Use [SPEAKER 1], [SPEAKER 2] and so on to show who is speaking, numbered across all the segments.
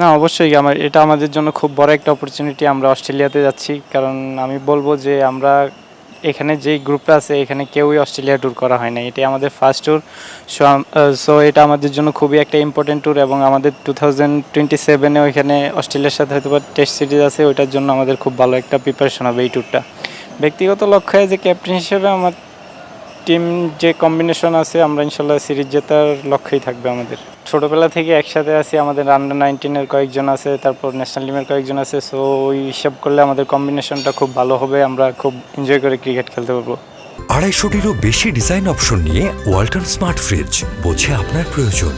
[SPEAKER 1] না, অবশ্যই আমার, এটা আমাদের জন্য খুব বড় একটা অপরচুনিটি আমরা অস্ট্রেলিয়াতে যাচ্ছি। কারণ আমি বলব যে আমরা এখানে যেই গ্রুপটা আছে, এখানে কেউই অস্ট্রেলিয়া ট্যুর করা হয় না এটাই আমাদের ফার্স্ট ট্যুর সো এটা আমাদের জন্য খুবই একটা ইম্পর্টেন্ট ট্যুর এবং আমাদের টু থাউজেন্ড টোয়েন্টি সেভেনে ওইখানে অস্ট্রেলিয়ার সাথে হয়তো টেস্ট সিরিজ আছে, ওইটার জন্য আমাদের খুব ভালো একটা প্রিপারেশন হবে এই ট্যুরটা ব্যক্তিগত লক্ষ্যে যে ক্যাপ্টেন হিসেবে আমার টিম যে কম্বিনেশন আছে আমরা ইনশাল্লাহ সিরিজ জেতার লক্ষ্যেই থাকবে আমাদের ছোটোবেলা থেকে একসাথে আছি আমাদের আন্ডার নাইনটিনের কয়েকজন আছে তারপর ন্যাশনাল টিমের কয়েকজন আছে সো ওই হিসাব করলে আমাদের কম্বিনেশনটা খুব ভালো হবে আমরা খুব এনজয় করে ক্রিকেট খেলতে পারব
[SPEAKER 2] আড়াইশোটিরও বেশি ডিজাইন অপশন নিয়ে ওয়ালটন স্মার্ট ফ্রিজ বোঝে আপনার প্রয়োজন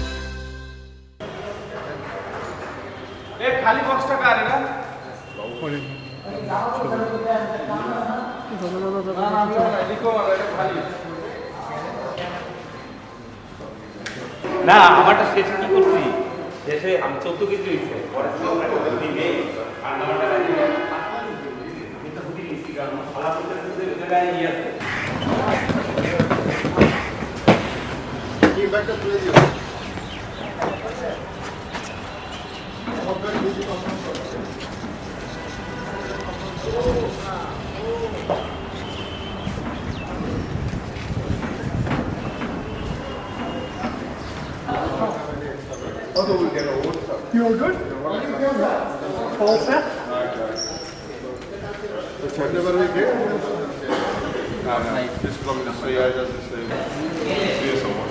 [SPEAKER 3] না আমারটা শেষ কি করছি? শেষে আমি চোদ্দ কেজি দিনে ঠান্ডা মান্ডা লাগিয়ে কিন্তু হুদি নিচ্ছি কারণ ফলা করতেছে যে ওই জায়গায় ইয়ে আছে
[SPEAKER 4] I've never really get This say I just say see someone.